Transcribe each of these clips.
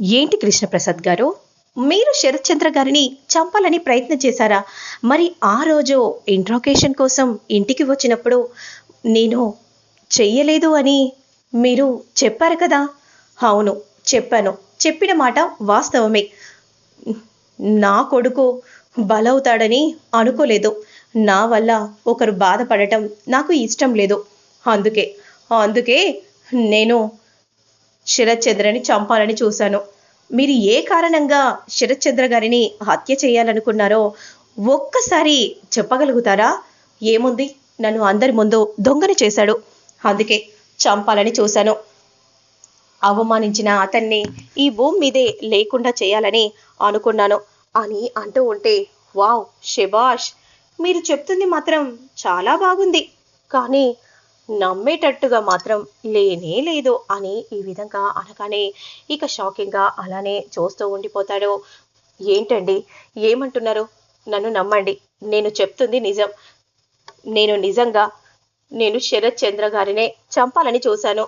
ఏంటి కృష్ణప్రసాద్ గారు? మీరు శరత్చంద్ర గారిని చంపాలని ప్రయత్నం చేశారా? మరి ఆ రోజు ఇంట్రాకేషన్ కోసం ఇంటికి వచ్చినప్పుడు నేను చెయ్యలేదు అని మీరు చెప్పారు కదా? అవును చెప్పాను. చెప్పిన మాట వాస్తవమే. నా కొడుకు బలవుతాడని అనుకోలేదు. నా వల్ల ఒకరు బాధపడటం నాకు ఇష్టం లేదు. అందుకే అందుకే నేను శరత్చంద్రని చంపాలని చూశాను. మీరు ఏ కారణంగా శరత్చంద్ర గారిని హత్య చేయాలనుకున్నారో ఒక్కసారి చెప్పగలుగుతారా? ఏముంది? నన్ను అందరి ముందు దొంగని చేశాడు. అందుకే చంపాలని చూశాను. అవమానించిన అతన్ని ఈ భూమి మీదే లేకుండా చేయాలని అనుకున్నాను. అని అంటూ ఉంటే వావ్ శభాష్! మీరు చెప్తుంది మాత్రం చాలా బాగుంది. కానీ నమ్మేటట్టుగా మాత్రం లేనే లేదు అని ఈ విధంగా అనగానే ఇక షాకింగ్గా అలానే చూస్తూ ఉండిపోతాడు. ఏంటండి? ఏమంటున్నారు? నన్ను నమ్మండి. నేను చెప్తుంది నిజం. నేను నిజంగా నేను శరత్ చంద్ర గారినే చంపాలని చూశాను.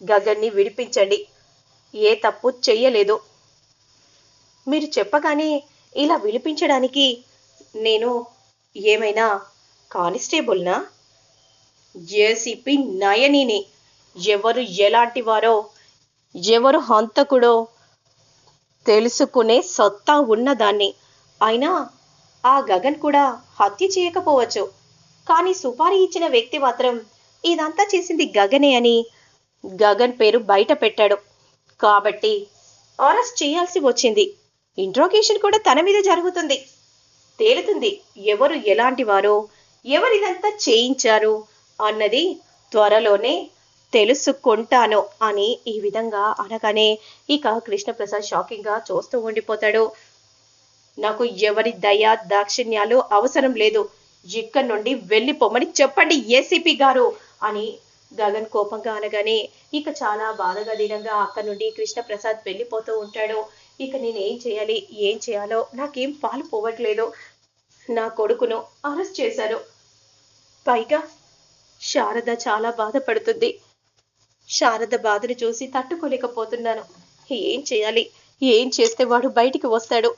గగన్ని విడిపించండి. ఏ తప్పు చెయ్యలేదు. మీరు చెప్పగానే ఇలా విడిపించడానికి నేను ఏమైనా కానిస్టేబుల్నా? జేసీపీ నయనిని ఎవరు ఎలాంటి వారో ఎవరు హంతకుడో తెలుసుకునే సత్తా ఉన్నదాన్ని. అయినా ఆ గగన్ కూడా హత్య చేయకపోవచ్చు. కానీ సుపారీ ఇచ్చిన వ్యక్తి మాత్రం ఇదంతా చేసింది గగనే అని గగన్ పేరు బయట పెట్టాడు. కాబట్టి అరెస్ట్ చేయాల్సి వచ్చింది. ఇంట్రోగేషన్ కూడా తన మీద జరుగుతుంది. తేలుతుంది ఎవరు ఎలాంటి వారో ఎవరిదంతా చేయించారు అన్నది త్వరలోనే తెలుసుకుంటాను అని ఈ విధంగా అనగానే ఇక కృష్ణప్రసాద్ షాకింగ్గా చూస్తూ ఉండిపోతాడు. నాకు ఎవరి దయా దాక్షిణ్యాలు అవసరం లేదు. ఇక్కడి నుండి వెళ్ళిపోమని చెప్పండి ఏసీపీ గారు అని గగన్ కోపంగా అనగానే ఇక చాలా బాధగా దీనంగా అక్కడి నుండి కృష్ణప్రసాద్ వెళ్ళిపోతూ ఉంటాడు. ఇక నేను ఏం చేయాలి? ఏం చేయాలో? నాకేం పాలు పోవట్లేదు. నా కొడుకును అరెస్ట్ చేశారు. పైగా శారద చాలా బాధపడుతుంది. శారద బాధను చూసి తట్టుకోలేకపోతున్నాను. ఏం చేయాలి? ఏం చేస్తే వాడు బయటికి వస్తాడు?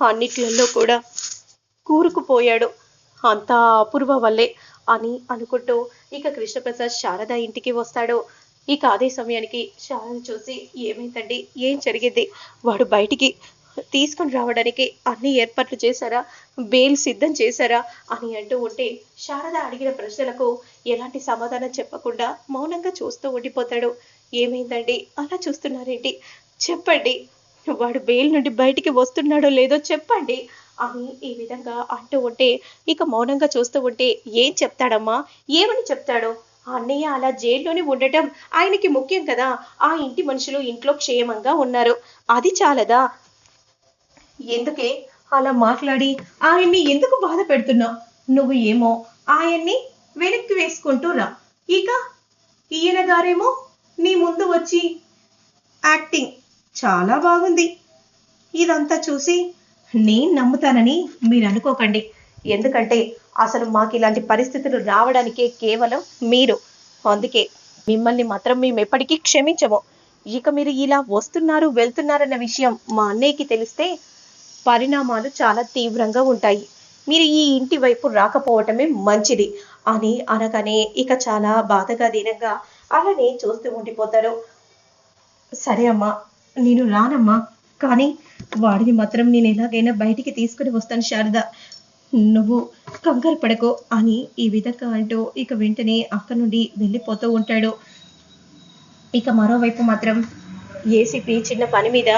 అన్నిట్లలో కూడా కూరుకుపోయాడు. అంతా అపూర్వ వల్లే అని అనుకుంటూ ఇక కృష్ణప్రసాద్ శారద ఇంటికి వస్తాడు. ఇక అదే సమయానికి శారద చూసి ఏమైందండి? ఏం జరిగింది? వాడు బయటికి తీసుకొని రావడానికి అన్ని ఏర్పాట్లు చేశారా? బెయిల్ సిద్ధం చేశారా? అని అంటూ ఉంటే శారద అడిగిన ప్రశ్నలకు ఎలాంటి సమాధానం చెప్పకుండా మౌనంగా చూస్తూ ఉండిపోతాడు. ఏమైందండి? అలా చూస్తున్నారేంటి? చెప్పండి. వాడు బెయిల్ నుండి బయటికి వస్తున్నాడో లేదో చెప్పండి అని ఈ విధంగా అంటూ ఉంటే ఇక మౌనంగా చూస్తూ ఉంటే ఏం చెప్తాడమ్మా? ఏమని చెప్తాడో? అన్నయ్య అలా జైల్లోనే ఉండటం ఆయనకి ముఖ్యం కదా. ఆ ఇంటి మనుషులు ఇంట్లో క్షేమంగా ఉన్నారు. అది చాలదా? ఎందుకే అలా మాట్లాడి ఆయన్ని ఎందుకు బాధ పెడుతున్నావు? నువ్వు ఏమో ఆయన్ని వెనక్కి వేసుకుంటూ రా. ఇక ఈయన గారేమో నీ ముందు వచ్చి యాక్టింగ్ చాలా బాగుంది. ఇదంతా చూసి నేను నమ్ముతానని మీరు అనుకోకండి. ఎందుకంటే అసలు మాకు ఇలాంటి పరిస్థితులు రావడానికే కేవలం మీరు. అందుకే మిమ్మల్ని మాత్రం మేము ఎప్పటికీ క్షమించము. ఇక మీరు ఇలా వస్తున్నారు వెళ్తున్నారన్న విషయం మా అన్నయ్యకి తెలిస్తే పరిణామాలు చాలా తీవ్రంగా ఉంటాయి. మీరు ఈ ఇంటి వైపు రాకపోవటమే మంచిది. అని అనగానే ఇక చాలా బాధగా దీనంగా అలానే చూస్తూ ఉండిపోతారు. సరే అమ్మా నేను రానమ్మా. కానీ వాడిని మాత్రం నేను ఎలాగైనా బయటికి తీసుకుని వస్తాను శారద. నువ్వు కంగారు పడకో అని ఈ విధంగా అంటూ ఇక వెంటనే అక్క నుండి వెళ్ళిపోతూ ఉంటాడు. ఇక మరోవైపు మాత్రం ఏసీపీ చిన్న పని మీద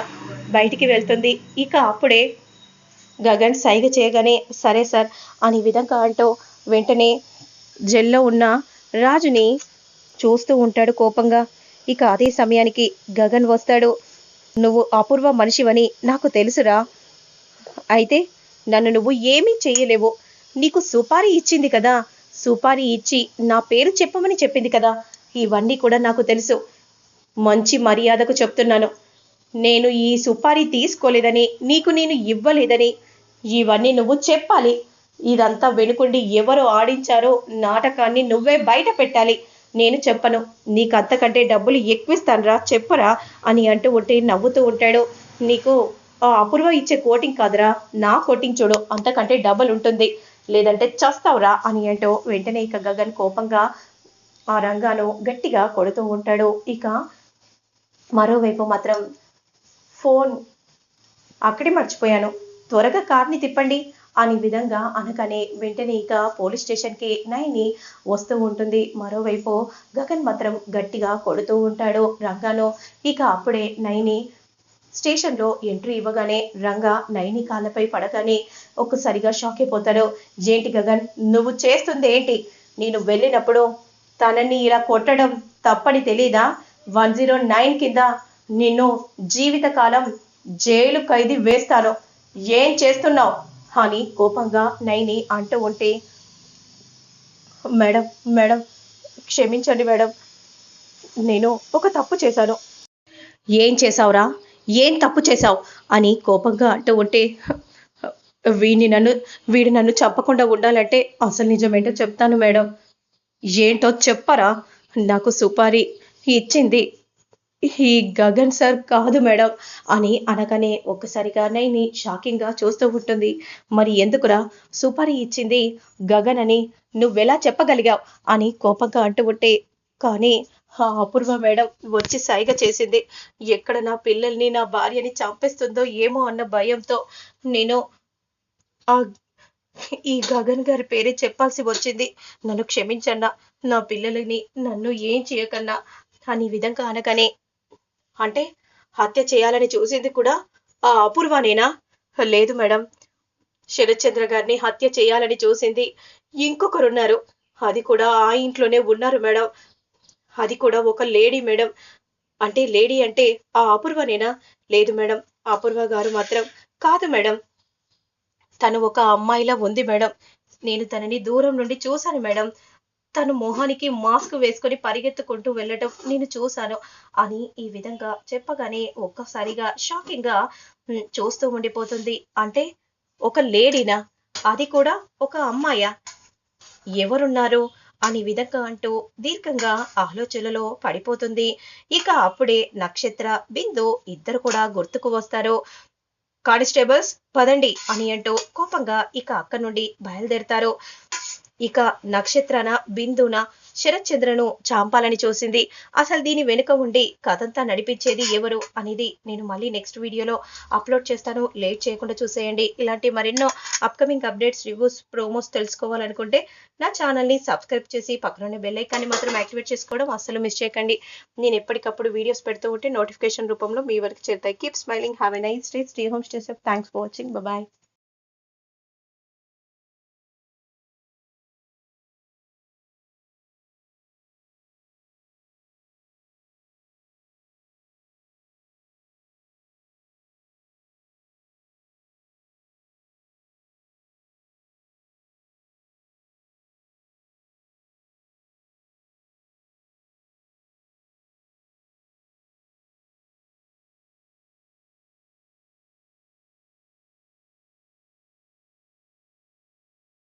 బయటికి వెళ్తుంది. ఇక అప్పుడే గగన్ సైగ చేయగానే సరే సార్ అని విధంగా అంటూ వెంటనే జెల్లో ఉన్న రాజుని చూస్తూ ఉంటాడు కోపంగా. ఇక అదే సమయానికి గగన్ వస్తాడు. నువ్వు అపూర్వ మనిషివని నాకు తెలుసురా. అయితే నన్ను నువ్వు ఏమీ చేయలేవు నీకు సుపారీ ఇచ్చింది కదా. సుపారీ ఇచ్చి నా పేరు చెప్పమని చెప్పింది కదా. ఇవన్నీ కూడా నాకు తెలుసు. మంచి మర్యాదకు చెప్తున్నాను. నేను ఈ సుపారీ తీసుకోలేదని నీకు నేను ఇవ్వలేదని. ఇవన్నీ నువ్వు చెప్పాలి. ఇదంతా వెనుకుండి ఎవరు ఆడించారో నాటకాన్ని నువ్వే బయట పెట్టాలి. నేను చెప్పను. నీకు అంతకంటే డబ్బులు ఎక్కువిస్తానురా చెప్పరా అని అంటూ ఉంటే నవ్వుతూ ఉంటాడు. నీకు అపూర్వ ఇచ్చే కోటింగ్ కాదురా నా కోటింగ్ చూడు అంతకంటే డబల్ ఉంటుంది లేదంటే చస్తావురా అని అంటూ వెంటనే ఇక గగన్ కోపంగా ఆ రంగాను గట్టిగా కొడుతూ ఉంటాడు. ఇక మరోవైపు మాత్రం ఫోన్. అక్కడే మర్చిపోయాను. త్వరగా కార్ని తిప్పండి. అని విధంగా అనగానే వెంటనే ఇక పోలీస్ స్టేషన్కి నైని వస్తూ ఉంటుంది. మరోవైపు గగన్ మాత్రం గట్టిగా కొడుతూ ఉంటాడు రంగాను. ఇక అప్పుడే నైని స్టేషన్లో ఎంట్రీ ఇవ్వగానే రంగా నైని కాళ్ళపై పడగానే ఒక్కసారిగా షాక్ అయిపోతాడు. ఏంటి గగన్ నువ్వు చేస్తుంది ఏంటి? నేను వెళ్ళినప్పుడు తనని ఇలా కొట్టడం తప్పని తెలీదా? వన్ జీరో నైన్ కింద నిన్ను జీవితకాలం జైలు ఖైదీ వేస్తాను. ఏం చేస్తున్నావు? అని కోపంగా నైని అంటూ ఉంటే మేడం మేడం క్షమించండి మేడం. నేను ఒక తప్పు చేశాను. ఏం చేశావురా? ఏం తప్పు చేశావు? అని కోపంగా అంటూ ఉంటే వీడిని నన్ను వీడు నన్ను చెప్పకుండా ఉండాలంటే అసలు నిజమేంటో చెప్తాను మేడం. ఏంటో చెప్పరా? నాకు సుపారీ ఇచ్చింది ఈ గగన్ సార్ కాదు మేడం అని అనగానే ఒక్కసారిగా నైని షాకింగ్గా చూస్తూ ఉంటుంది. మరి ఎందుకురా సుపారీ ఇచ్చింది గగన్ అని నువ్వెలా చెప్పగలిగావు అని కోపంగా అంటూ ఉంటే కానీ ఆ అపూర్వ మేడం వచ్చి సైగ చేసింది. ఎక్కడ నా పిల్లల్ని నా భార్యని చంపేస్తుందో ఏమో అన్న భయంతో నేను ఆ ఈ గగన్ గారి పేరే చెప్పాల్సి వచ్చింది. నన్ను క్షమించన్నా నా పిల్లలని నన్ను ఏం చేయకన్నా అని విధంగా అనగానే అంటే హత్య చేయాలని చూసింది కూడా ఆ అపూర్వనేనా? లేదు మేడం. శరత్చంద్ర గారిని హత్య చేయాలని చూసింది ఇంకొకరున్నారు. అది కూడా ఆ ఇంట్లోనే ఉన్నారు మేడం. అది కూడా ఒక లేడీ మేడం. అంటే లేడీ అంటే ఆ అపూర్వనేనా? లేదు మేడం. అపూర్వ గారు మాత్రం కాదు మేడం. తను ఒక అమ్మాయిలా ఉంది మేడం. నేను తనని దూరం నుండి చూశాను మేడం. తను మొహానికి మాస్క్ వేసుకొని పరిగెత్తుకుంటూ వెళ్ళటం నేను చూశాను. అని ఈ విధంగా చెప్పగానే ఒక్కసారిగా షాకింగ్గా చూస్తూ ఉండిపోతుంది. అంటే ఒక లేడీనా? అది కూడా ఒక అమ్మాయా? ఎవరున్నారు? అని విధంగా అంటూ దీర్ఘంగా ఆలోచనలో పడిపోతుంది. ఇక అప్పుడే నక్షత్ర బిందు ఇద్దరు కూడా గుర్తుకు వస్తారు. కానిస్టేబుల్స్ పదండి అని అంటూ కోపంగా ఇక అక్క నుండి బయలుదేరతారు. ఇక నక్షత్రన బిందున శరత్చంద్రను చాంపాలని చూసింది. అసలు దీని వెనుక ఉండి కథంతా నడిపించేది ఎవరు అనేది నేను మళ్ళీ నెక్స్ట్ వీడియోలో అప్లోడ్ చేస్తాను. లేట్ చేయకుండా చూసేయండి. ఇలాంటి మరెన్నో అప్కమింగ్ అప్డేట్స్ రివ్యూస్ ప్రోమోస్ తెలుసుకోవాలనుకుంటే నా ఛానల్ని సబ్స్క్రైబ్ చేసి పక్కనే బెల్ ఐకాన్ని మాత్రం యాక్టివేట్ చేసుకోవడం అస్సలు మిస్ చేయకండి. నేను ఎప్పటికప్పుడు వీడియోస్ పెడుతూ ఉంటే నోటిఫికేషన్ రూపంలో మీ వరకు చేరుతాయి. Keep smiling have a nice day stay home stay safe thanks for watching bye